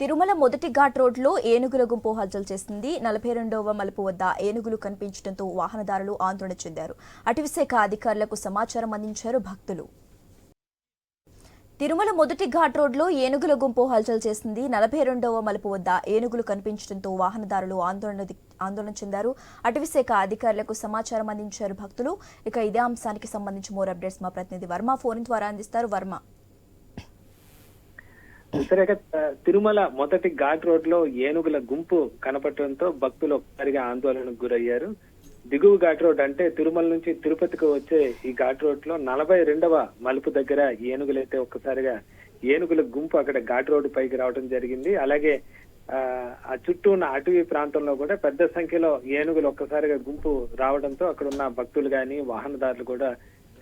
తిరుమల మొదటి ఘాట్ రోడ్లో ఏనుగుల గుంపు హల్చల్ చేసింది. నలభై రెండవ మలుపు వద్ద ఏనుగులు కనిపించడంతో వాహనదారులు ఆందోళన చెందారు. అటవీశాఖ అధికారులకు సమాచారం అందించారు భక్తులు. తిరుమల మొదటి ఘాట్ రోడ్లో ఏనుగుల గుంపు హల్చల్ చేసింది. నలభై రెండవ మలుపు వద్ద ఏనుగులు కనిపించడంతో వాహనదారులు ఆందోళన ఆందోళన చెందారు. అటవీశాఖ అధికారులకు సమాచారం అందించారు భక్తులు. ఇక ఇదే అంశానికి సంబంధించి మోర్ అప్డేట్స్ మా ప్రతినిధి వర్మ. ఫోన్ ద్వారా అందిస్తారు వర్మ. సరేగా తిరుమల మొదటి ఘాట్ రోడ్లో ఏనుగుల గుంపు కనపడటంతో భక్తులు ఒక్కసారిగా ఆందోళనకు గురయ్యారు. దిగువ ఘాట్ రోడ్ అంటే తిరుమల నుంచి తిరుపతికి వచ్చే ఈ ఘాట్ రోడ్లో నలభై రెండవ మలుపు దగ్గర ఏనుగులైతే ఒక్కసారిగా ఏనుగుల గుంపు అక్కడ ఘాట్ రోడ్డు పైకి రావడం జరిగింది. అలాగే ఆ ఆ చుట్టూ ఉన్న అటవీ ప్రాంతంలో కూడా పెద్ద సంఖ్యలో ఏనుగులు ఒక్కసారిగా గుంపు రావడంతో అక్కడ ఉన్న భక్తులు గాని వాహనదారులు కూడా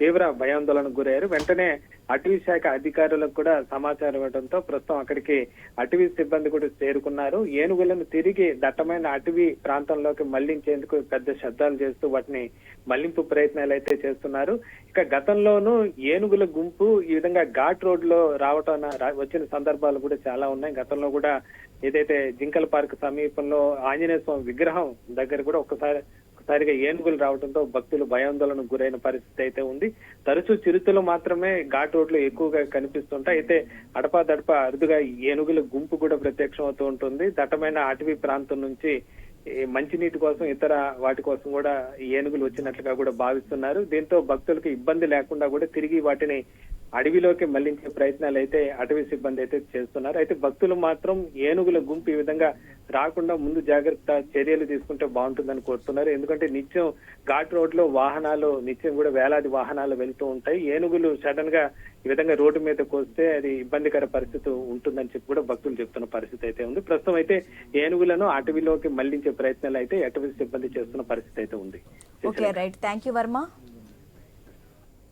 తీవ్ర భయాందోళనకు గురయ్యారు. వెంటనే అటవీ శాఖ అధికారులకు కూడా సమాచారం ఇవ్వడంతో ప్రస్తుతం అక్కడికి అటవీ సిబ్బంది కూడా చేరుకున్నారు. ఏనుగులను తిరిగి దట్టమైన అటవీ ప్రాంతంలోకి మళ్ళించేందుకు పెద్ద శబ్దాలు చేస్తూ వాటిని మళ్ళింపు ప్రయత్నాలు అయితే చేస్తున్నారు. ఇక గతంలోనూ ఏనుగుల గుంపు ఈ విధంగా ఘాట్ రోడ్లో రావటం వచ్చిన సందర్భాలు కూడా చాలా ఉన్నాయి. గతంలో కూడా ఏదైతే జింకల్ పార్క్ సమీపంలో ఆంజనేయ స్వామి విగ్రహం దగ్గర కూడా ఒక్కసారి ఒక్కసారిగా ఏనుగులు రావడంతో భక్తులు భయాందోళనకు గురైన పరిస్థితి అయితే ఉంది. తరచూ చిరుతలు మాత్రమే ఘాట్ రోడ్లు ఎక్కువగా కనిపిస్తుంటాయి. అయితే అడపా దడప అరుదుగా ఏనుగుల గుంపు కూడా ప్రత్యక్షం అవుతూ ఉంటుంది. దట్టమైన అటవీ ప్రాంతం నుంచి మంచినీటి కోసం ఇతర వాటి కోసం కూడా ఏనుగులు వచ్చినట్లుగా కూడా భావిస్తున్నారు. దీంతో భక్తులకు ఇబ్బంది లేకుండా కూడా తిరిగి వాటిని అడవిలోకి మళ్ళించే ప్రయత్నాలు అయితే అటవీ సిబ్బంది అయితే చేస్తున్నారు. అయితే భక్తులు మాత్రం ఏనుగుల గుంపు ఈ విధంగా రాకుండా ముందు జాగ్రత్త చర్యలు తీసుకుంటే బాగుంటుందని కోరుతున్నారు. ఎందుకంటే నిత్యం ఘాట్ రోడ్లో వాహనాలు నిత్యం కూడా వేలాది వాహనాలు వెళ్తూ ఉంటాయి. ఏనుగులు సడన్గా ఈ విధంగా రోడ్డు మీద కోస్తే అది ఇబ్బందికర పరిస్థితి ఉంటుందని చెప్పి కూడా భక్తులు చెప్తున్న పరిస్థితి అయితే ఉంది. ప్రస్తుతం అయితే ఏనుగులను అటవీలోకి మళ్ళించే ప్రయత్నాలు అయితే అటవీ సిబ్బంది చేస్తున్న పరిస్థితి అయితే ఉంది. Okay right thank you Varma